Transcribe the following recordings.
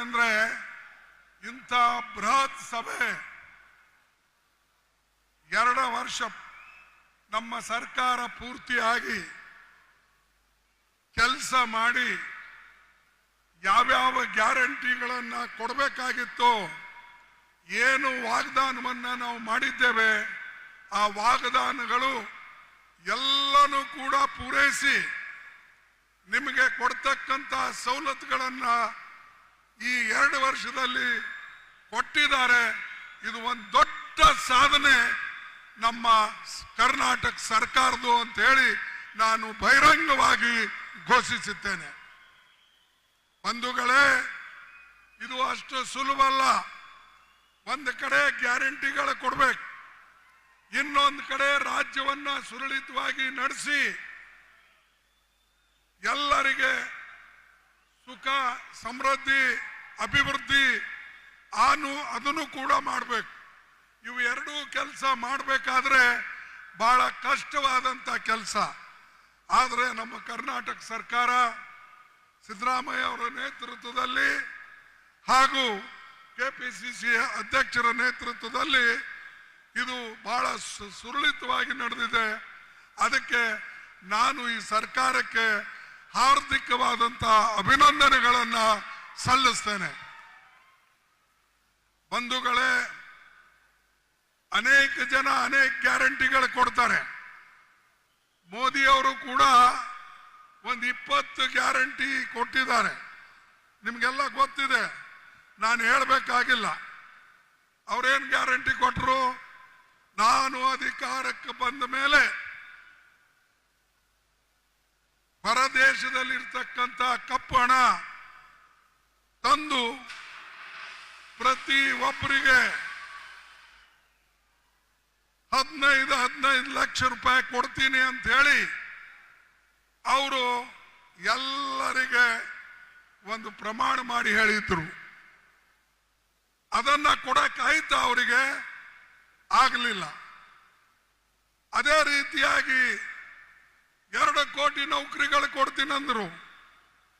ಯಾಕಂದ್ರೆ ಇಂಥ ಬೃಹತ್ ಸಭೆ ಎರಡು ವರ್ಷ ನಮ್ಮ ಸರ್ಕಾರ ಪೂರ್ತಿಯಾಗಿ ಕೆಲಸ ಮಾಡಿ ಯಾವ್ಯಾವ ಗ್ಯಾರಂಟಿಗಳನ್ನ ಕೊಡಬೇಕಾಗಿತ್ತು ಏನು ವಾಗ್ದಾನವನ್ನ ನಾವು ಮಾಡಿದ್ದೇವೆ, ಆ ವಾಗ್ದಾನಗಳು ಎಲ್ಲನೂ ಕೂಡ ಪೂರೈಸಿ ನಿಮಗೆ ಕೊಡ್ತಕ್ಕಂಥ ಸವಲತ್ತುಗಳನ್ನ ಈ ಎರಡು ವರ್ಷದಲ್ಲಿ ಕೊಟ್ಟಿದ್ದಾರೆ. ಇದು ಒಂದು ದೊಡ್ಡ ಸಾಧನೆ ನಮ್ಮ ಕರ್ನಾಟಕ ಸರ್ಕಾರದ್ದು ಅಂತ ಹೇಳಿ ನಾನು ಬಹಿರಂಗವಾಗಿ ಘೋಷಿಸುತ್ತೇನೆ ಬಂಧುಗಳೇ, ಇದು ಅಷ್ಟು ಸುಲಭ ಅಲ್ಲ. ಒಂದು ಕಡೆ ಗ್ಯಾರಂಟಿಗಳು ಕೊಡ್ಬೇಕು. ಇನ್ನೊಂದು ಕಡೆ ರಾಜ್ಯವನ್ನ ಸುರಳಿತವಾಗಿ ನಡೆಸಿ ಎಲ್ಲರಿಗೆ ಸುಖ, ಸಮೃದ್ಧಿ ಅಭಿವೃದ್ಧಿ ಆನು ಅದನ್ನು ಕೂಡ ಮಾಡಬೇಕು. ಇವು ಎರಡೂ ಕೆಲಸ ಮಾಡಬೇಕಾದ್ರೆ ಬಹಳ ಕಷ್ಟವಾದಂತ ಕೆಲಸ. ಆದರೆ ನಮ್ಮ ಕರ್ನಾಟಕ ಸರ್ಕಾರ ಸಿದ್ದರಾಮಯ್ಯ ಅವರ ನೇತೃತ್ವದಲ್ಲಿ ಹಾಗೂ ಕೆಪಿಸಿಸಿ ಅಧ್ಯಕ್ಷರ ನೇತೃತ್ವದಲ್ಲಿ ಇದು ಬಹಳ ಸು- ಸುರಳಿತವಾಗಿ ನಡೆದಿದೆ. ಅದಕ್ಕೆ ನಾನು ಈ ಸರ್ಕಾರಕ್ಕೆ ಹಾರ್ದಿಕವಾದಂಥ ಅಭಿನಂದನೆಗಳನ್ನ ಸಲ್ಲಿಸ್ತೇನೆ. ಬಂಧುಗಳೇ, ಅನೇಕ ಜನ ಅನೇಕ ಗ್ಯಾರಂಟಿಗಳು ಕೊಡ್ತಾರೆ. ಮೋದಿ ಅವರು ಕೂಡ ಒಂದು ಇಪ್ಪತ್ತು ಗ್ಯಾರಂಟಿ ಕೊಟ್ಟಿದ್ದಾರೆ. ನಿಮಗೆಲ್ಲ ಗೊತ್ತಿದೆ, ನಾನು ಹೇಳಬೇಕಾಗಿಲ್ಲ. ಅವ್ರೇನ್ ಗ್ಯಾರಂಟಿ ಕೊಟ್ಟರು ನಾನು ಅಧಿಕಾರಕ್ಕೆ ಬಂದ ಮೇಲೆ ಹೊರದೇಶದಲ್ಲಿರ್ತಕ್ಕಂಥ ಕಪ್ಪು ಹಣ ತಂದು ಪ್ರತಿ ಒಬ್ಬರಿಗೆ ಹದಿನೈದು ಹದಿನೈದು ಲಕ್ಷ ರೂಪಾಯಿ ಕೊಡ್ತೀನಿ ಅಂತ ಹೇಳಿ ಅವರು ಎಲ್ಲರಿಗೆ ಒಂದು ಪ್ರಮಾಣ ಮಾಡಿ ಹೇಳಿದ್ರು. ಅದನ್ನ ಕೊಡಕ್ಕಾಯ್ತು ಅವರಿಗೆ, ಆಗಲಿಲ್ಲ. ಅದೇ ರೀತಿಯಾಗಿ ಎರಡು ಕೋಟಿ ನೌಕರಿಗಳು ಕೊಡ್ತೀನಂದ್ರು.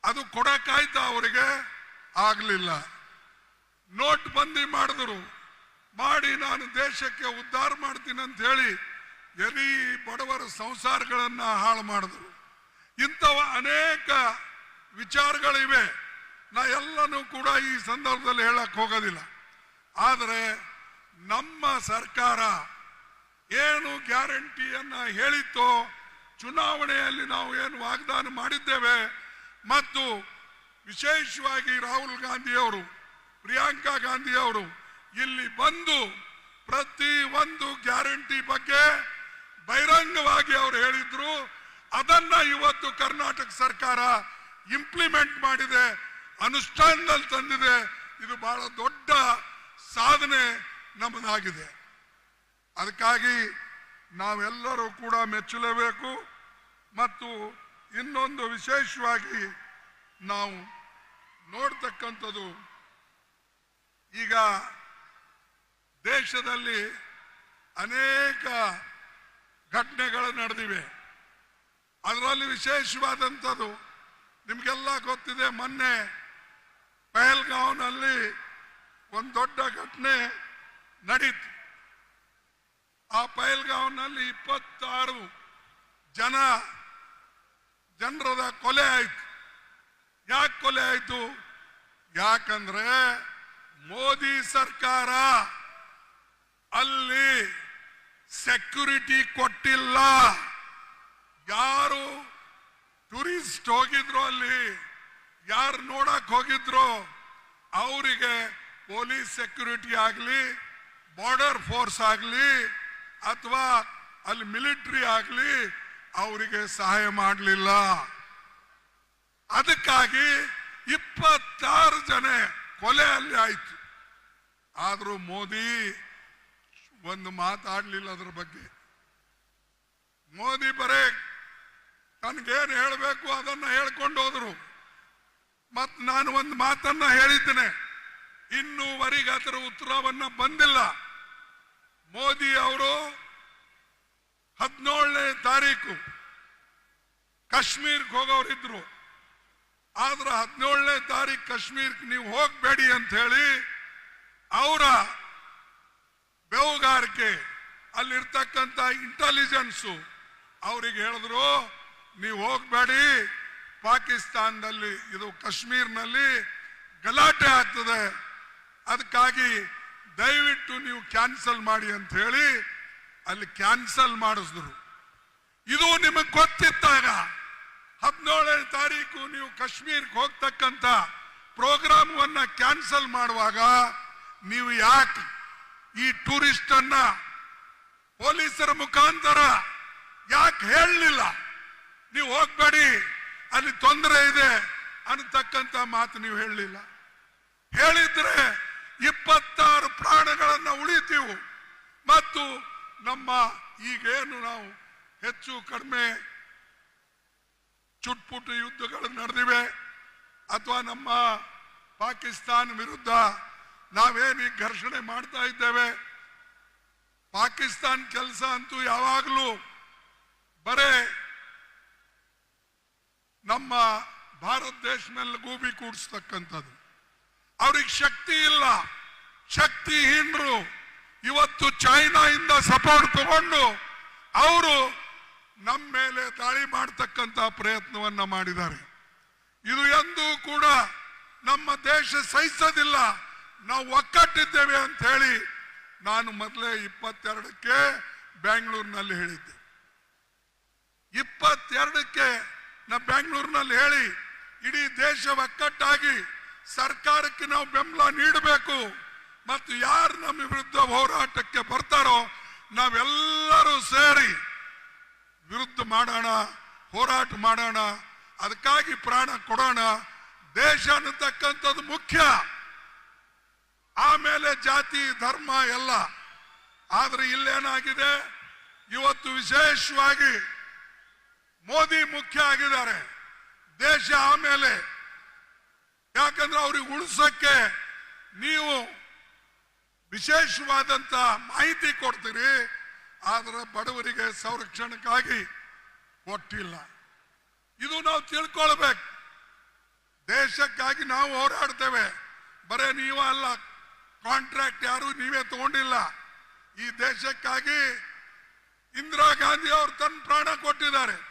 ಅದು ಕೊಡಕ್ಕಾಯ್ತು ಅವರಿಗೆ. ಆಗಲಿಲ್ಲ. ನೋಟ್ ಬಂದಿ ಮಾಡಿದ್ರು. ಮಾಡಿ ನಾನು ದೇಶಕ್ಕೆ ಉದ್ಧಾರ ಮಾಡ್ತೀನಿ ಅಂತ ಹೇಳಿ ಎಲ್ಲಿ ಬಡವರ ಸಂಸಾರಗಳನ್ನ ಹಾಳು ಮಾಡಿದ್ರು. ಇಂಥವ ಅನೇಕ ವಿಚಾರಗಳಿವೆ. ನಾ ಎಲ್ಲನೂ ಕೂಡ ಈ ಸಂದರ್ಭದಲ್ಲಿ ಹೇಳಕ್ಕೆ ಹೋಗೋದಿಲ್ಲ. ಆದರೆ ನಮ್ಮ ಸರ್ಕಾರ ಏನು ಗ್ಯಾರಂಟಿಯನ್ನ ಹೇಳಿತ್ತೋ, ಚುನಾವಣೆಯಲ್ಲಿ ನಾವು ಏನು ವಾಗ್ದಾನ ಮಾಡಿದ್ದೇವೆ ಮತ್ತು ವಿಶೇಷವಾಗಿ ರಾಹುಲ್ ಗಾಂಧಿ ಅವರು ಪ್ರಿಯಾಂಕಾ ಗಾಂಧಿ ಅವರು ಇಲ್ಲಿ ಬಂದು ಪ್ರತಿ ಒಂದು ಗ್ಯಾರಂಟಿ ಬಗ್ಗೆ ಬಹಿರಂಗವಾಗಿ ಅವರು ಹೇಳಿದ್ರು. ಅದನ್ನ ಇವತ್ತು ಕರ್ನಾಟಕ ಸರ್ಕಾರ ಇಂಪ್ಲಿಮೆಂಟ್ ಮಾಡಿದೆ, ಅನುಷ್ಠಾನದಲ್ಲಿ ತಂದಿದೆ. ಇದು ಬಹಳ ದೊಡ್ಡ ಸಾಧನೆ ನಮ್ಮದಾಗಿದೆ. ಅದಕ್ಕಾಗಿ ನಾವೆಲ್ಲರೂ ಕೂಡ ಮೆಚ್ಚಲೇಬೇಕು. ಮತ್ತು ಇನ್ನೊಂದು ವಿಶೇಷವಾಗಿ ನಾವು ನೋಡ್ತಕ್ಕಂಥದ್ದು ಈಗ ದೇಶದಲ್ಲಿ ಅನೇಕ ಘಟನೆಗಳು ನಡೆದಿವೆ. ಅದರಲ್ಲಿ ವಿಶೇಷವಾದಂಥದ್ದು ನಿಮಗೆಲ್ಲ ಗೊತ್ತಿದೆ, ಮೊನ್ನೆ ಪಹಲ್ಗಾಂವ್ನಲ್ಲಿ ಒಂದು ದೊಡ್ಡ ಘಟನೆ ನಡೀತು. ಆ ಪಹಲ್ಗಾಂವ್ನಲ್ಲಿ ಇಪ್ಪತ್ತಾರು ಜನ ಜನರದ ಕೊಲೆ ಆಯ್ತು. ಯಾಕೆ ಕೊಲೆ ಆಯ್ತು? ಯಾಕಂದ್ರೆ ಮೋದಿ ಸರ್ಕಾರ ಅಲ್ಲಿ ಸೆಕ್ಯೂರಿಟಿ ಕೊಟ್ಟಿಲ್ಲ. ಯಾರು ಟೂರಿಸ್ಟ್ ಹೋಗಿದ್ರು ಅಲ್ಲಿ, ಯಾರು ನೋಡಕ್ ಹೋಗಿದ್ರು, ಅವರಿಗೆ ಪೊಲೀಸ್ ಸೆಕ್ಯೂರಿಟಿ ಆಗಲಿ ಬಾರ್ಡರ್ ಫೋರ್ಸ್ ಆಗಲಿ, ಅಥವಾ ಅಲ್ಲಿ ಮಿಲಿಟರಿ ಆಗಲಿ, ಅವರಿಗೆ ಸಹಾಯ ಮಾಡಲಿಲ್ಲ. ಅದಕ್ಕಾಗಿ ಇಪ್ಪತ್ತಾರು ಜನ ಕೊಲೆ ಅಲ್ಲಿ ಆಯ್ತು. ಆದರೂ ಮೋದಿ ಒಂದು ಮಾತಾಡ್ಲಿಲ್ಲ ಅದ್ರ ಬಗ್ಗೆ. ಮೋದಿ ಬರೇ ತನಗೇನು ಹೇಳಬೇಕು ಅದನ್ನ ಹೇಳ್ಕೊಂಡು ಹೋದ್ರು ಮತ್ ನಾನು ಒಂದು ಮಾತನ್ನ ಹೇಳಿದ್ದೇನೆ. ಇನ್ನೂವರೆಗೆ ಅದರ ಉತ್ತರವನ್ನ ಬಂದಿಲ್ಲ. ಮೋದಿ ಅವರು ಹದಿನೇಳನೇ ತಾರೀಕು ಕಾಶ್ಮೀರ್ಗೆ ಹೋಗೋರಿದ್ರು ಆದ್ರೆ ಹದಿನೇಳನೇ ತಾರೀಕು ಕಾಶ್ಮೀರಕ್ಕೆ ನೀವು ಹೋಗ್ಬೇಡಿ ಅಂತ ಹೇಳಿ ಅವರ ಬೇವುಗಾರಿಕೆ ಅಲ್ಲಿರ್ತಕ್ಕಂಥ ಇಂಟೆಲಿಜೆನ್ಸು ಅವ್ರಿಗೆ ಹೇಳಿದ್ರು, ನೀವು ಹೋಗ್ಬೇಡಿ, ಪಾಕಿಸ್ತಾನದಲ್ಲಿ ಇದು ಕಾಶ್ಮೀರ್ನಲ್ಲಿ ಗಲಾಟೆ ಆಗ್ತದೆ. ಅದಕ್ಕಾಗಿ ದಯವಿಟ್ಟು ನೀವು ಕ್ಯಾನ್ಸಲ್ ಮಾಡಿ ಅಂತ ಹೇಳಿ ಅಲ್ಲಿ ಕ್ಯಾನ್ಸಲ್ ಮಾಡಿಸಿದ್ರು. ಇದು ನಿಮಗೆ ಗೊತ್ತಿದ್ದಾಗ ಹದಿನೇಳನೇ ತಾರೀಕು ನೀವು ಕಾಶ್ಮೀರ್ಗೆ ಹೋಗ್ತಕ್ಕಂಥ ಪ್ರೋಗ್ರಾಮವನ್ನ ಕ್ಯಾನ್ಸಲ್ ಮಾಡುವಾಗ ನೀವು ಯಾಕೆ ಈ ಟೂರಿಸ್ಟ್ ಅನ್ನ ಪೊಲೀಸರ ಮುಖಾಂತರ ಯಾಕೆ ಹೇಳಲಿಲ್ಲ? ನೀವು ಹೋಗ್ಬೇಡಿ, ಅಲ್ಲಿ ತೊಂದರೆ ಇದೆ ಅನ್ನತಕ್ಕಂಥ ಮಾತು ನೀವು ಹೇಳಲಿಲ್ಲ. ಹೇಳಿದ್ರೆ ಇಪ್ಪತ್ತಾರು ಪ್ರಾಣಗಳನ್ನು ಉಳಿತೀವು. ಮತ್ತು ನಮ್ಮ ಈಗೇನು ನಾವು ಹೆಚ್ಚು ಕಡಿಮೆ ಚುಟ್ಪುಟ್ಟು ಯುದ್ಧಗಳು ನಡೆದಿವೆ. ಅಥವಾ ನಮ್ಮ ಪಾಕಿಸ್ತಾನ ವಿರುದ್ಧ ನಾವೇನು ಈ ಘರ್ಷಣೆ ಮಾಡ್ತಾ ಇದ್ದೇವೆ. ಪಾಕಿಸ್ತಾನ್ ಕೆಲಸ ಅಂತೂ ಯಾವಾಗಲೂ ಬರೇ ನಮ್ಮ ಭಾರತ ದೇಶ ಮೇಲೆ ಗೂಬಿ ಕೂಡಿಸ್ತಕ್ಕಂಥದ್ದು. ಅವ್ರಿಗೆ ಶಕ್ತಿ ಇಲ್ಲ. ಶಕ್ತಿಹೀನರು ಇವತ್ತು ಚೈನಾಯಿಂದ ಸಪೋರ್ಟ್ ತಗೊಂಡು ಅವರು ನಮ್ಮ ಮೇಲೆ ದಾಳಿ ಮಾಡತಕ್ಕಂತ ಪ್ರಯತ್ನವನ್ನ ಮಾಡಿದ್ದಾರೆ. ಇದು ಎಂದೂ ಕೂಡ ನಮ್ಮ ದೇಶ ಸಹಿಸೋದಿಲ್ಲ. ನಾವು ಒಕ್ಕಟ್ಟಿದ್ದೇವೆ ಅಂತ ಹೇಳಿ ನಾನು ಮೊದಲೇ ಇಪ್ಪತ್ತೆರಡಕ್ಕೆ ಬ್ಯಾಂಗ್ಳೂರಿನಲ್ಲಿ ಹೇಳಿದ್ದೆ. ಇಪ್ಪತ್ತೆರಡಕ್ಕೆ ನಾ ಬ್ಯಾಂಗ್ಳೂರಿನಲ್ಲಿ ಹೇಳಿ ಇಡೀ ದೇಶ ಒಕ್ಕಟ್ಟಾಗಿ ಸರ್ಕಾರಕ್ಕೆ ನಾವು ಬೆಂಬಲ ನೀಡಬೇಕು ಮತ್ತು ಯಾರು ನಮ್ಮ ವಿರುದ್ಧ ಹೋರಾಟಕ್ಕೆ ಬರ್ತಾರೋ ನಾವೆಲ್ಲರೂ ಸೇರಿ ವಿರುದ್ಧ ಮಾಡೋಣ, ಹೋರಾಟ ಮಾಡೋಣ, ಅದಕ್ಕಾಗಿ ಪ್ರಾಣ ಕೊಡೋಣ. ದೇಶ ಅನ್ನತಕ್ಕಂಥದ್ದು ಮುಖ್ಯ. ಆಮೇಲೆ ಜಾತಿ, ಧರ್ಮ ಎಲ್ಲ. ಆದ್ರೆ ಇಲ್ಲೇನಾಗಿದೆ? ಇವತ್ತು ವಿಶೇಷವಾಗಿ ಮೋದಿ ಮುಖ್ಯ ಆಗಿದ್ದಾರೆ. ದೇಶ ಆಮೇಲೆ. ಯಾಕಂದ್ರೆ ಅವ್ರಿಗೆ ಉಳಿಸಕ್ಕೆ ನೀವು ವಿಶೇಷವಾದಂತ ಮಾಹಿತಿ ಕೊಡ್ತೀರಿ. ಆದ್ರೆ ಬಡವರಿಗೆ ಸಂರಕ್ಷಣಕ್ಕಾಗಿ ಕೊಟ್ಟಿಲ್ಲ. ಇದು ನಾವು ತಿಳ್ಕೊಳ್ಬೇಕು. ದೇಶಕ್ಕಾಗಿ ನಾವು ಹೋರಾಡ್ತೇವೆ. ಬರೇ ನೀವು ಅಲ್ಲ ಕಾಂಟ್ರಾಕ್ಟ್ ಯಾರು ನೀವೇ ತಗೊಂಡಿಲ್ಲ. ಈ ದೇಶಕ್ಕಾಗಿ ಇಂದಿರಾ ಗಾಂಧಿ ಅವರು ತನ್ನ ಪ್ರಾಣ ಕೊಟ್ಟಿದ್ದಾರೆ.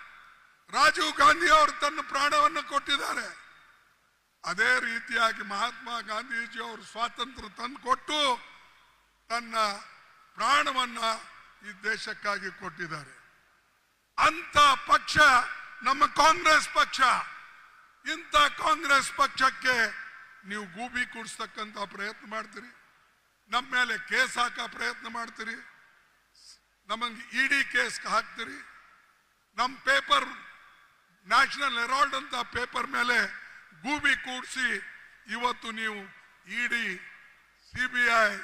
ರಾಜೀವ್ ಗಾಂಧಿ ಅವರು ತನ್ನ ಪ್ರಾಣವನ್ನು ಕೊಟ್ಟಿದ್ದಾರೆ. ಅದೇ ರೀತಿಯಾಗಿ ಮಹಾತ್ಮ ಗಾಂಧೀಜಿ ಅವರು ಸ್ವಾತಂತ್ರ್ಯ ತಂದು ಕೊಟ್ಟು ತನ್ನ ಪ್ರಾಣವನ್ನ ಈ ದೇಶಕ್ಕಾಗಿ ಕೊಟ್ಟಿದ್ದಾರೆ. ಅಂತ ಪಕ್ಷ ನಮ್ಮ ಕಾಂಗ್ರೆಸ್ ಪಕ್ಷ. ಇಂಥ ಕಾಂಗ್ರೆಸ್ ಪಕ್ಷಕ್ಕೆ ನೀವು ಗೂಬಿ ಕೂಡಿಸ್ತಕ್ಕಂಥ ಪ್ರಯತ್ನ ಮಾಡ್ತೀರಿ. ನಮ್ಮ ಮೇಲೆ ಕೇಸ್ ಹಾಕೋ ಪ್ರಯತ್ನ ಮಾಡ್ತೀರಿ. ನಮಗೆ ಇಡಿ ಕೇಸ್ ಹಾಕ್ತೀರಿ. ನಮ್ಮ ಪೇಪರ್, ನ್ಯಾಷನಲ್ ಹೆರಾಲ್ಡ್ ಅಂತ ಪೇಪರ್ ಮೇಲೆ ಗೂಬಿ ಕೂಡಿಸಿ ಇವತ್ತು ನೀವು ED, C B I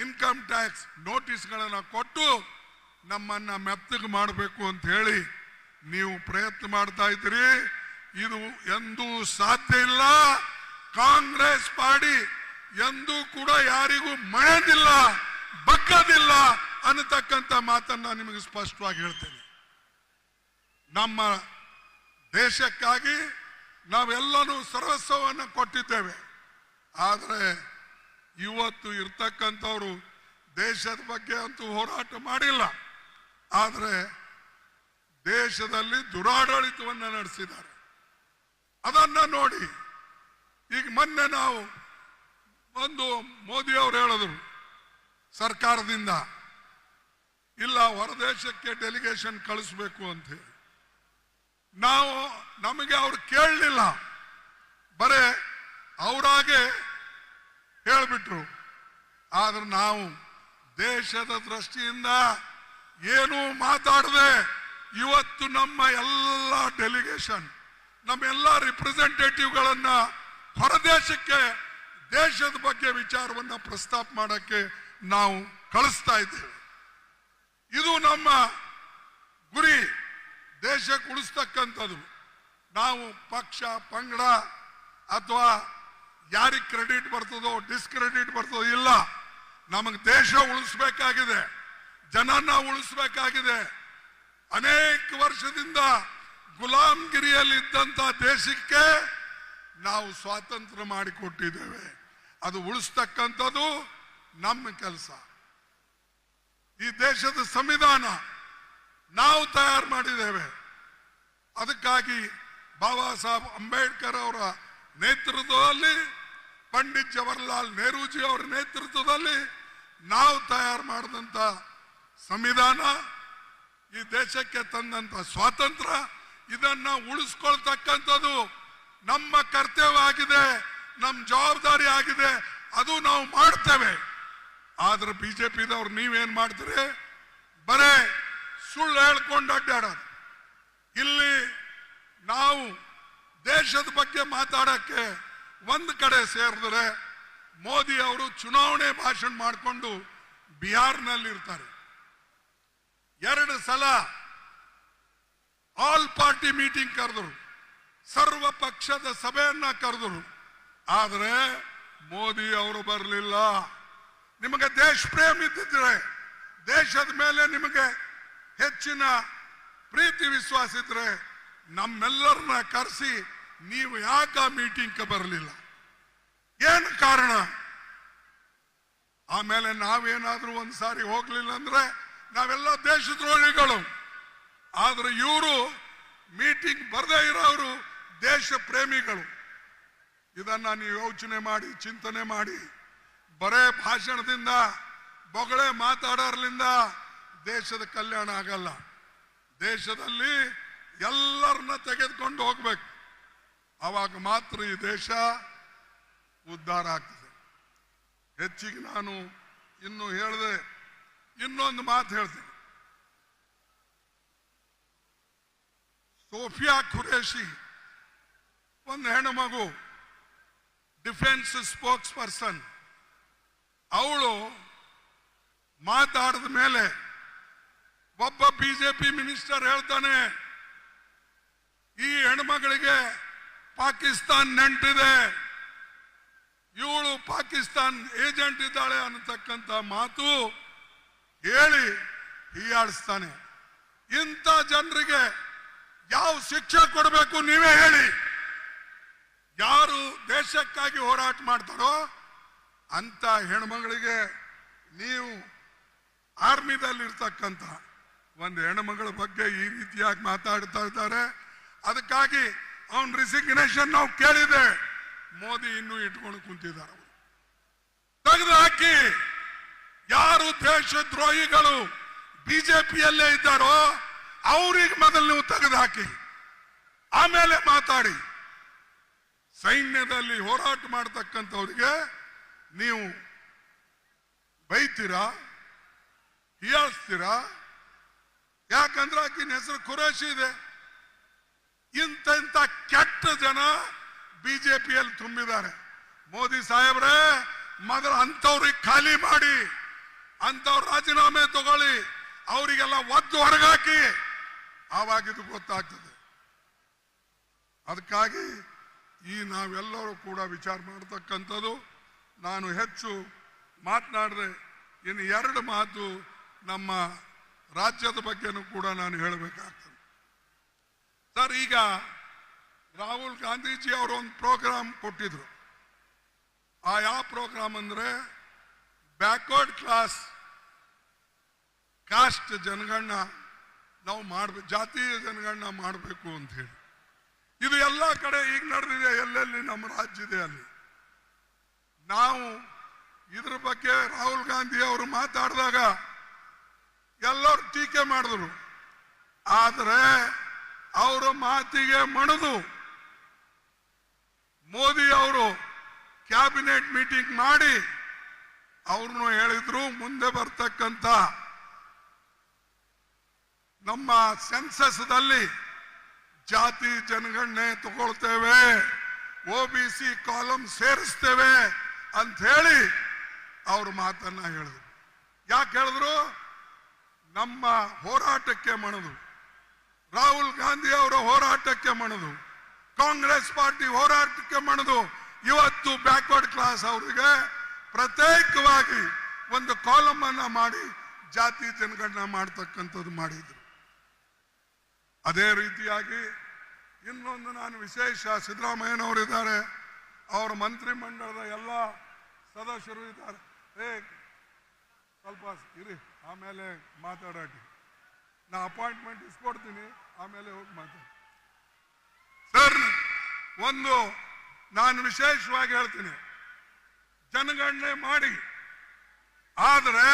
income tax ನೋಟಿಸ್ಗಳನ್ನು ಕೊಟ್ಟು ನಮ್ಮನ್ನ ಮೆತ್ತಗೆ ಮಾಡಬೇಕು ಅಂತ ಹೇಳಿ ನೀವು ಪ್ರಯತ್ನ ಮಾಡ್ತಾ ಇದ್ದೀರಿ. ಇದು ಎಂದೂ ಸಾಧ್ಯ ಇಲ್ಲ. ಕಾಂಗ್ರೆಸ್ ಪಾರ್ಟಿ ಎಂದೂ ಕೂಡ ಯಾರಿಗೂ ಮಣದಿಲ್ಲ ಬಗ್ಗದಿಲ್ಲ ಅನ್ನತಕ್ಕಂಥ ಮಾತನ್ನ ನಿಮಗೆ ಸ್ಪಷ್ಟವಾಗಿ ಹೇಳ್ತೇನೆ. ನಮ್ಮ ದೇಶಕ್ಕಾಗಿ ನಾವೆಲ್ಲರೂ ಸರ್ವಸ್ವವನ್ನು ಕೊಟ್ಟಿದ್ದೇವೆ. ಆದರೆ ಇವತ್ತು ಇರ್ತಕ್ಕಂಥವ್ರು ದೇಶದ ಬಗ್ಗೆ ಅಂತೂ ಹೋರಾಟ ಮಾಡಿಲ್ಲ. ಆದರೆ ದೇಶದಲ್ಲಿ ದುರಾಡಳಿತವನ್ನು ನಡೆಸಿದ್ದಾರೆ. ಅದನ್ನ ನೋಡಿ ಈಗ ಮೊನ್ನೆ ನಾವು ಒಂದು ಮೋದಿ ಅವರು ಹೇಳಿದ್ರು, ಸರ್ಕಾರದಿಂದ ಇಲ್ಲ ಹೊರದೇಶಕ್ಕೆ ಡೆಲಿಗೇಷನ್ ಕಳಿಸ್ಬೇಕು ಅಂತ ಹೇಳಿ. ನಾವು ನಮಗೆ ಅವ್ರು ಕೇಳಲಿಲ್ಲ. ಬರೇ ಅವರಾಗೆ ಹೇಳ್ಬಿಟ್ರು. ಆದ್ರೆ ನಾವು ದೇಶದ ದೃಷ್ಟಿಯಿಂದ ಏನೂ ಮಾತಾಡದೆ ಇವತ್ತು ನಮ್ಮ ಎಲ್ಲ ಡೆಲಿಗೇಷನ್ ನಮ್ಮ ಎಲ್ಲ ರಿಪ್ರೆಸೆಂಟೇಟಿವ್ಗಳನ್ನ ಹೊರದೇಶಕ್ಕೆ, ದೇಶದ ಬಗ್ಗೆ ವಿಚಾರವನ್ನ ಪ್ರಸ್ತಾಪ ಮಾಡಕ್ಕೆ ನಾವು ಕಳಿಸ್ತಾ ಇದ್ದೇವೆ. ಇದು ನಮ್ಮ ಗುರಿ. ದೇಶಕ್ಕೆ ಉಳಿಸ್ತಕ್ಕಂಥದ್ದು. ನಾವು ಪಕ್ಷ, ಪಂಗಡ ಅಥವಾ ಯಾರಿಗೆ ಕ್ರೆಡಿಟ್ ಬರ್ತದೋ ಡಿಸ್ಕ್ರೆಡಿಟ್ ಬರ್ತದೋ ಇಲ್ಲ. ನಮಗೆ ದೇಶ ಉಳಿಸ್ಬೇಕಾಗಿದೆ. ಜನನ ಉಳಿಸ್ಬೇಕಾಗಿದೆ. ಅನೇಕ ವರ್ಷದಿಂದ ಗುಲಾಮ್ಗಿರಿಯಲ್ಲಿ ಇದ್ದಂತ ದೇಶಕ್ಕೆ ನಾವು ಸ್ವಾತಂತ್ರ್ಯ ಮಾಡಿಕೊಟ್ಟಿದ್ದೇವೆ. ಅದು ಉಳಿಸ್ತಕ್ಕಂಥದ್ದು ನಮ್ಮ ಕೆಲಸ. ಈ ದೇಶದ ಸಂವಿಧಾನ ನಾವು ತಯಾರು ಮಾಡಿದ್ದೇವೆ. ಅದಕ್ಕಾಗಿ ಬಾಬಾ ಸಾಹೇಬ್ ಅಂಬೇಡ್ಕರ್ ಅವರ ನೇತೃತ್ವದಲ್ಲಿ ಪಂಡಿತ್ ಜವಹರ್ಲಾಲ್ ನೆಹರೂಜಿ ಅವರ ನೇತೃತ್ವದಲ್ಲಿ ನಾವು ತಯಾರು ಮಾಡಿದಂತ ಸಂವಿಧಾನ, ಈ ದೇಶಕ್ಕೆ ತಂದಂತ ಸ್ವಾತಂತ್ರ್ಯ, ಇದನ್ನ ಉಳಿಸ್ಕೊಳ್ತಕ್ಕಂಥದ್ದು ನಮ್ಮ ಕರ್ತವ್ಯ ಆಗಿದೆ ನಮ್ಮ ಜವಾಬ್ದಾರಿ ಆಗಿದೆ, ಅದು ನಾವು ಮಾಡ್ತೇವೆ. ಆದ್ರೆ ಬಿಜೆಪಿದವ್ರು ನೀವೇನ್ ಮಾಡ್ತೀರಿ? ಬರೇ ಸುಳ್ಳು ಹೇಳ್ಕೊಂಡು ಅಡ್ಡಾಡೋದು. ಇಲ್ಲಿ ನಾವು ದೇಶದ ಬಗ್ಗೆ ಮಾತಾಡಕ್ಕೆ ಒಂದು ಕಡೆ ಸೇರಿದ್ರೆ ಮೋದಿ ಅವರು ಚುನಾವಣೆ ಭಾಷಣ ಮಾಡಿಕೊಂಡು ಬಿಹಾರ್ನಲ್ಲಿ ಇರ್ತಾರೆ. ಎರಡು ಸಲ ಆಲ್ ಪಾರ್ಟಿ ಮೀಟಿಂಗ್ ಕರೆದರು. ಸರ್ವ ಪಕ್ಷದ ಸಭೆಯನ್ನ ಕರೆದರು. ಆದರೆ ಮೋದಿ ಅವರು ಬರಲಿಲ್ಲ. ನಿಮಗೆ ದೇಶ ಪ್ರೇಮ ಇದ್ದಿದ್ರೆ, ದೇಶದ ಮೇಲೆ ನಿಮಗೆ ಹೆಚ್ಚಿನ ಪ್ರೀತಿ ವಿಶ್ವಾಸ ಇದ್ರೆ ನಮ್ಮೆಲ್ಲರನ್ನ ಕರೆಸಿ ನೀವು ಯಾಕ ಮೀಟಿಂಗ್ ಬರಲಿಲ್ಲ? ಏನು ಕಾರಣ? ಆಮೇಲೆ ನಾವೇನಾದ್ರೂ ಒಂದ್ಸಾರಿ ಹೋಗ್ಲಿಲ್ಲ ಅಂದ್ರೆ ನಾವೆಲ್ಲ ದೇಶದ್ರೋಹಿಗಳು. ಆದ್ರೆ ಇವರು ಮೀಟಿಂಗ್ ಬರದೇ ಇರೋರು ದೇಶ ಪ್ರೇಮಿಗಳು. ಇದನ್ನ ನೀವು ಯೋಚನೆ ಮಾಡಿ, ಚಿಂತನೆ ಮಾಡಿ. ಬರೇ ಭಾಷಣದಿಂದ, ಬೊಗಳೆ ಮಾತಾಡೋರ್ಲಿಂದ ದೇಶದ ಕಲ್ಯಾಣ ಆಗಲ್ಲ. ದೇಶದಲ್ಲಿ ಎಲ್ಲರನ್ನ ತೆಗೆದುಕೊಂಡು ಹೋಗ್ಬೇಕು. ಅವಾಗ ಮಾತ್ರ ಈ ದೇಶ ಉದ್ಧಾರ ಆಗ್ತದೆ. ಹೆಚ್ಚಿಗೆ ನಾನು ಇನ್ನು ಹೇಳಿದೆ, ಇನ್ನೊಂದು ಮಾತು ಹೇಳ್ತೀನಿ. ಸೋಫಿಯಾ ಖುರೇಶಿ ಒಂದು ಹೆಣ್ಣು ಮಗು ಡಿಫೆನ್ಸ್ ಸ್ಪೋಕ್ಸ್ ಪರ್ಸನ್ ಅವಳು ಮಾತಾಡಿದ ಮೇಲೆ ಒಬ್ಬ ಬಿಜೆಪಿ ಮಿನಿಸ್ಟರ್ ಹೇಳ್ತಾನೆ, ಈ ಹೆಣ್ಮಗಳಿಗೆ ಪಾಕಿಸ್ತಾನ್ ನೆಂಟಿದೆ. ಇವಳು ಪಾಕಿಸ್ತಾನ್ ಏಜೆಂಟ್ ಇದ್ದಾಳೆ ಅನ್ನತಕ್ಕಂಥ ಮಾತು ಹೇಳಿ ಹೀಯಾಡಿಸ್ತಾನೆ ಇಂಥ ಜನರಿಗೆ ಯಾವ ಶಿಕ್ಷೆ ಕೊಡಬೇಕು ನೀವೇ ಹೇಳಿ. ಯಾರು ದೇಶಕ್ಕಾಗಿ ಹೋರಾಟ ಮಾಡ್ತಾರೋ ಅಂತ ಹೆಣ್ಮಗಳಿಗೆ ನೀವು ಆರ್ಮಿದಲ್ಲಿ ಇರ್ತಕ್ಕಂಥ ಒಂದು ಹೆಣ್ಮಗಳ ಬಗ್ಗೆ ಈ ರೀತಿಯಾಗಿ ಮಾತಾಡ್ತಾ ಇದ್ದಾರೆ. ಅದಕ್ಕಾಗಿ ಅವನ್ ರಿಸಿಗ್ನೇಷನ್ ನಾವು ಕೇಳಿದೆ. ಮೋದಿ ಇನ್ನೂ ಇಟ್ಕೊಂಡು ಕುಂತಿದ್ದಾರೆ ತೆಗೆದು ಹಾಕಿ. ಯಾರು ದೇಶದ್ರೋಹಿಗಳು ಬಿಜೆಪಿಯಲ್ಲೇ ಇದ್ದಾರೋ ಅವ್ರಿಗೆ ಮೊದಲು ನೀವು ತೆಗೆದು ಹಾಕಿ. ಆಮೇಲೆ ಮಾತಾಡಿ. ಸೈನ್ಯದಲ್ಲಿ ಹೋರಾಟ ಮಾಡತಕ್ಕಂಥವ್ರಿಗೆ ನೀವು ಬೈತೀರಾ? ಹೀಯಾಳಿಸ್ತೀರಾ? ಯಾಕಂದ್ರೆ ಆಕಿನ ಹೆಸರು ಖುರೇಶಿ ಇದೆ. ಇಂಥ ಕೆಟ್ಟ ಜನ ಬಿಜೆಪಿಯಲ್ಲಿ ತುಂಬಿದ್ದಾರೆ. ಮೋದಿ ಸಾಹೇಬ್ರೆ ಮೊದಲು ಅಂಥವ್ರಿಗೆ ಖಾಲಿ ಮಾಡಿ, ಅಂಥವ್ರ ರಾಜೀನಾಮೆ ತಗೊಳ್ಳಿ, ಅವರಿಗೆಲ್ಲ ಒದ್ದು ಹೊರಗಾಕಿ. ಆವಾಗ ಇದು ಗೊತ್ತಾಗ್ತದೆ. ಅದಕ್ಕಾಗಿ ಈ ನಾವೆಲ್ಲರೂ ಕೂಡ ವಿಚಾರ ಮಾಡತಕ್ಕಂಥದ್ದು, ನಾನು ಹೆಚ್ಚು ಮಾತನಾಡಿದ್ರೆ ಇನ್ನು ಎರಡು ಮಾತು ನಮ್ಮ ರಾಜ್ಯದ ಬಗ್ಗೆನೂ ಕೂಡ ನಾನು ಹೇಳಬೇಕಾಗ್ತದೆ. ಸರ್, ಈಗ ರಾಹುಲ್ ಗಾಂಧೀಜಿ ಅವರು ಒಂದು ಪ್ರೋಗ್ರಾಮ್ ಕೊಟ್ಟಿದ್ರು. ಆ ಯಾವ ಪ್ರೋಗ್ರಾಮ್ ಅಂದ್ರೆ ಬ್ಯಾಕ್ವರ್ಡ್ ಕ್ಲಾಸ್ ಕಾಸ್ಟ್ ಜನಗಣನ ನಾವು ಮಾಡ್ಬೇಕು ಜಾತೀಯ ಜನಗಣನ ಮಾಡಬೇಕು ಅಂತ ಹೇಳಿ. ಇದು ಎಲ್ಲ ಕಡೆ ಈಗ ನಡೆದಿದೆ, ಎಲ್ಲೆಲ್ಲಿ ನಮ್ಮ ರಾಜ್ಯ ಅಲ್ಲಿ. ನಾವು ಇದ್ರ ಬಗ್ಗೆ ರಾಹುಲ್ ಗಾಂಧಿ ಅವರು ಮಾತಾಡಿದಾಗ ಎಲ್ಲರೂ ಟೀಕೆ ಮಾಡಿದ್ರು. ಆದರೆ ಅವರ ಮಾತಿಗೆ ಮಣಿದು. ಮೋದಿ ಅವರು ಕ್ಯಾಬಿನೆಟ್ ಮೀಟಿಂಗ್ ಮಾಡಿ ಅವ್ರನ್ನು ಹೇಳಿದ್ರು ಮುಂದೆ ಬರ್ತಕ್ಕಂಥ ನಮ್ಮ ಸೆನ್ಸಸ್ದಲ್ಲಿ ಜಾತಿ ಜನಗಣನೆ ತಗೊಳ್ತೇವೆ, ಒ ಬಿ ಸಿ ಕಾಲಮ್ ಸೇರಿಸ್ತೇವೆ ಅಂತ ಹೇಳಿ ಅವ್ರ ಮಾತನ್ನ ಹೇಳಿದ್ರು. ಯಾಕೆ ಹೇಳಿದ್ರು? ನಮ್ಮ ಹೋರಾಟಕ್ಕೆ ಮಣದು. ರಾಹುಲ್ ಗಾಂಧಿ ಅವರ ಹೋರಾಟಕ್ಕೆ ಮಣದು. ಕಾಂಗ್ರೆಸ್ ಪಾರ್ಟಿ ಹೋರಾಟಕ್ಕೆ ಮಣದು. ಇವತ್ತು ಬ್ಯಾಕ್ವರ್ಡ್ ಕ್ಲಾಸ್ ಅವರಿಗೆ ಪ್ರತ್ಯೇಕವಾಗಿ ಒಂದು ಕಾಲಮ್ ಅನ್ನ ಮಾಡಿ ಜಾತಿ ಜನಗಣನ ಮಾಡ್ತಕ್ಕಂಥದ್ದು ಮಾಡಿದ್ರು. ಅದೇ ರೀತಿಯಾಗಿ ಇನ್ನೊಂದು ನಾನು ವಿಶೇಷ ಸಿದ್ದರಾಮಯ್ಯನವರಿದ್ದಾರೆ. ಅವರ ಮಂತ್ರಿ ಮಂಡಲದ ಎಲ್ಲ ಸದಸ್ಯರು ಇದ್ದಾರೆ. ಏ, ಸ್ವಲ್ಪ ಇರಿ, ಆಮೇಲೆ ಮಾತಾಡೋಟಿ ನಾ ಅಪಾಯಿಂಟ್ಮೆಂಟ್ ಇಸ್ಕೊಡ್ತೀನಿ, ಆಮೇಲೆ ಹೋಗಿ ಮಾತಾಡಿ. ಸರ್, ಒಂದು ನಾನು ವಿಶೇಷವಾಗಿ ಹೇಳ್ತೀನಿ, ಜನಗಣನೆ ಮಾಡಿ. ಆದರೆ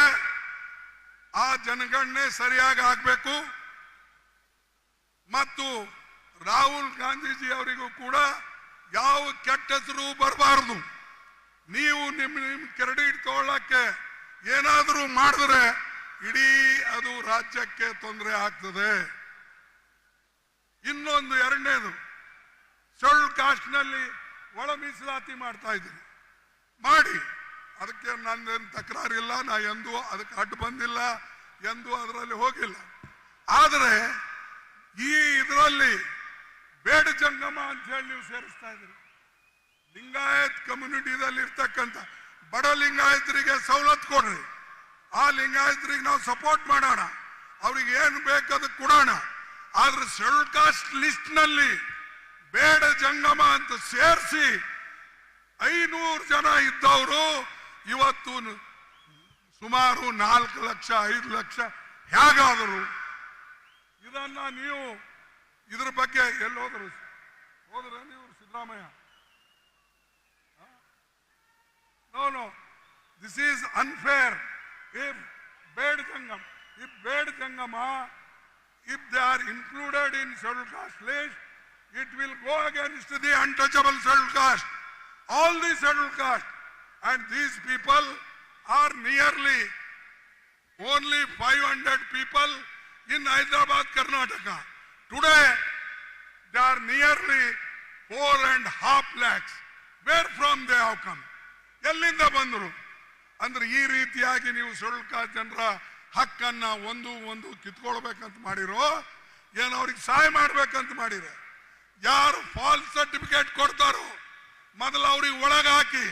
ಆ ಜನಗಣನೆ ಸರಿಯಾಗಿ ಆಗಬೇಕು. ಮತ್ತು ರಾಹುಲ್ ಗಾಂಧೀಜಿ ಅವರಿಗೂ ಕೂಡ ಯಾವ ಕೆಟ್ಟ ಹೆಸರು ಬರಬಾರದು. ನೀವು ನಿಮ್ಮ ನಿಮ್ಮ ಕ್ರೆಡಿಟ್ ತಗೊಳ್ಳಕ್ಕೆ ಏನಾದರೂ ಮಾಡಿದ್ರೆ ಇಡೀ ಅದು ರಾಜ್ಯಕ್ಕೆ ತೊಂದರೆ ಆಗ್ತದೆ. ಇನ್ನೊಂದು ಎರಡನೇದು ಸೊಳ್ಳು ಕಾಸ್ಟ್ನಲ್ಲಿ ಒಳ ಮೀಸಲಾತಿ ಮಾಡ್ತಾ ಇದ್ದೀನಿ. ಮಾಡಿ, ಅದಕ್ಕೆ ನಂದೇನು ತಕರಾರಿಲ್ಲ, ನಾ ಎಂದೂ ಅದಕ್ಕೆ ಅಡ್ಡು ಬಂದಿಲ್ಲ, ಎಂದೂ ಅದರಲ್ಲಿ ಹೋಗಿಲ್ಲ. ಆದರೆ, ಈ ಇದರಲ್ಲಿ ಬೇಡ ಜಂಗಮ ಅಂತ ಹೇಳಿ ನೀವು ಸೇರಿಸ್ತಾ ಇದ್ದೀರಿ. ಲಿಂಗಾಯತ್ ಕಮ್ಯುನಿಟಿದಲ್ಲಿ ಇರ್ತಕ್ಕಂಥ ಬಡ ಲಿಂಗಾಯತರಿಗೆ ಸವಲತ್ತು ಕೊಡ್ರಿ. ಆ ಲಿಂಗಾಯತರಿಗೆ ನಾವು ಸಪೋರ್ಟ್ ಮಾಡೋಣ. ಅವ್ರಿಗೆ ಏನು ಬೇಕು ಕೊಡೋಣ. ಆದ್ರೆ ಶೆಡ್ಯೂಲ್ ಕಾಸ್ಟ್ ಲಿಸ್ಟ್ನಲ್ಲಿ ಬೇಡ ಜಂಗಮ ಅಂತ ಸೇರಿಸಿ ಐನೂರು ಜನ ಇದ್ದವರು ಇವತ್ತು ಸುಮಾರು ನಾಲ್ಕು ಲಕ್ಷ, ಐದು ಲಕ್ಷ ಹೇಗಾದರು ಇದನ್ನ ನೀವು ಇದ್ರ ಬಗ್ಗೆ ಎಲ್ಲಿ ಹೋದ್ರು ಹೋದ್ರೆ ನೀವು Siddaramaiah. No no This is unfair. If Bed Jangam, if Bed Jangama, if they are included in scheduled caste list, it will go against the untouchable scheduled caste. All the scheduled caste. And these people are nearly only 500 people in Hyderabad, Karnataka. Today, they are nearly four and half lakhs. Where from they have come? ಎಲ್ಲಿಂದ ಬಂದರು ಅಂದ್ರೆ ಈ ರೀತಿಯಾಗಿ ನೀವು ಸುಳ್ಕ ಜನರ ಹಕ್ಕನ್ನ ಒಂದು ಒಂದು ಕಿತ್ಕೊಳ್ಬೇಕಂತ ಮಾಡಿರೋ, ಏನು ಅವ್ರಿಗೆ ಸಹಾಯ ಮಾಡ್ಬೇಕಂತ ಮಾಡಿರ, ಯಾರು ಫಾಲ್ಸ್ ಸರ್ಟಿಫಿಕೇಟ್ ಕೊಡ್ತಾರೋ, ಮೊದಲು ಅವ್ರಿಗೆ ಒಳಗೆ ಹಾಕಿ,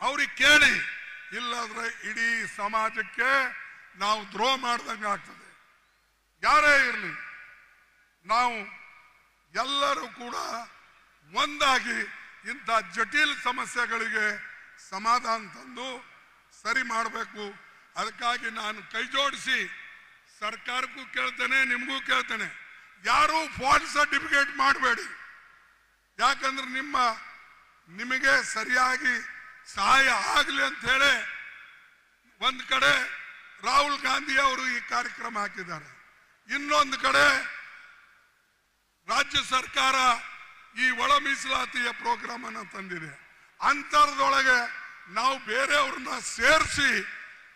ಅವ್ರಿಗೆ ಕೇಳಿ, ಇಲ್ಲಾದ್ರೆ ಇಡೀ ಸಮಾಜಕ್ಕೆ ನಾವು ದ್ರೋಹ ಮಾಡ್ದಂಗೆ ಆಗ್ತದೆ. ಯಾರೇ ಇರಲಿ, ನಾವು ಎಲ್ಲರೂ ಕೂಡ ಒಂದಾಗಿ ಇಂಥ ಜಟಿಲ್ ಸಮಸ್ಯೆಗಳಿಗೆ ಸಮಾಧಾನ ತಂದು ಸರಿ ಮಾಡಬೇಕು. ಅದಕ್ಕಾಗಿ ನಾನು ಕೈ ಜೋಡಿಸಿ ಸರ್ಕಾರಕ್ಕೂ ಕೇಳ್ತೇನೆ, ನಿಮಗೂ ಕೇಳ್ತೇನೆ. ಯಾರೂ ಫಾಲ್ಸ್ ಸರ್ಟಿಫಿಕೇಟ್ ಮಾಡಬೇಡಿ. ಯಾಕಂದ್ರೆ ನಿಮ್ಮ, ನಿಮಗೆ ಸರಿಯಾಗಿ ಸಹಾಯ ಆಗಲಿ ಅಂತ ಹೇಳಿ ಒಂದು ಕಡೆ ರಾಹುಲ್ ಗಾಂಧಿ ಅವರು ಈ ಕಾರ್ಯಕ್ರಮ ಹಾಕಿದ್ದಾರೆ. ಇನ್ನೊಂದು ಕಡೆ ರಾಜ್ಯ ಸರ್ಕಾರ ಈ ಒಳ ಮೀಸಲಾತಿಯ ಪ್ರೋಗ್ರಾಮ್ ಅನ್ನು ತಂದಿದೆ. ಅಂತರದೊಳಗೆ ನಾವು ಬೇರೆಯವ್ರನ್ನ ಸೇರಿಸಿ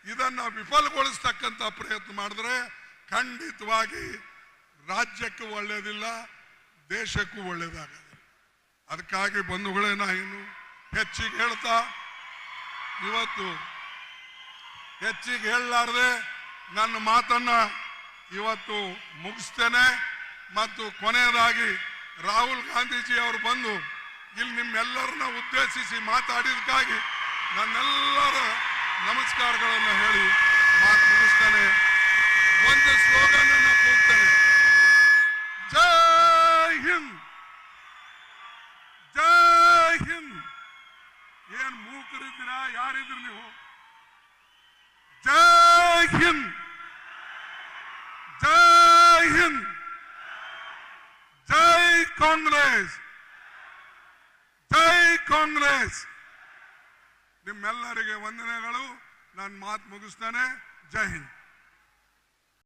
ಇದನ್ನ ವಿಫಲಗೊಳಿಸ್ತಕ್ಕಂಥ ಪ್ರಯತ್ನ ಮಾಡಿದ್ರೆ ಖಂಡಿತವಾಗಿ ರಾಜ್ಯಕ್ಕೂ ಒಳ್ಳೆಯದಿಲ್ಲ ದೇಶಕ್ಕೂ ಒಳ್ಳೆಯದಾಗಲ್ಲ ಅದಕ್ಕಾಗಿ ಬಂಧುಗಳೇ ನಾ ಇನ್ನು ಹೆಚ್ಚಿಗೆ ಹೇಳ್ತಾ, ಇವತ್ತು ಹೆಚ್ಚಿಗೆ ಹೇಳಲಾರ್ದೆ ನನ್ನ ಮಾತನ್ನ ಇವತ್ತು ಮುಗಿಸ್ತೇನೆ. ಮತ್ತು ಕೊನೆಯದಾಗಿ ರಾಹುಲ್ ಗಾಂಧೀಜಿ ಅವರು ಬಂದು ಇಲ್ಲಿ ನಿಮ್ಮೆಲ್ಲರನ್ನ ಉದ್ದೇಶಿಸಿ ಮಾತಾಡಿದಕ್ಕಾಗಿ ನನ್ನೆಲ್ಲರ ನಮಸ್ಕಾರಗಳನ್ನು ಹೇಳಿ ಮಾತು ಮುಗಿಸ್ತಾನೆ ಒಂದು ಸ್ಲೋಗನ್ ಅನ್ನು ಕೂಗ್ತಾನೆ. ಜೈ ಹಿಂದ್! ಜೈ ಹಿಂದ್! ಏನ್ ಮೂಕರಿದ್ದೀರಾ ಯಾರಿದ್ರು ನೀವು? ಜೈ ಹಿಂದ್! ಜೈ ಹಿಂದ್! ಜೈ ಕಾಂಗ್ರೆಸ್! ಜೈ ಕಾಂಗ್ರೆಸ್! ನಿಮ್ಮೆಲ್ಲರಿಗೆ ವಂದನೆಗಳು. ನಾನು ಮಾತು ಮುಗಿಸ್ತೇನೆ. ಜೈ ಹಿಂದ್.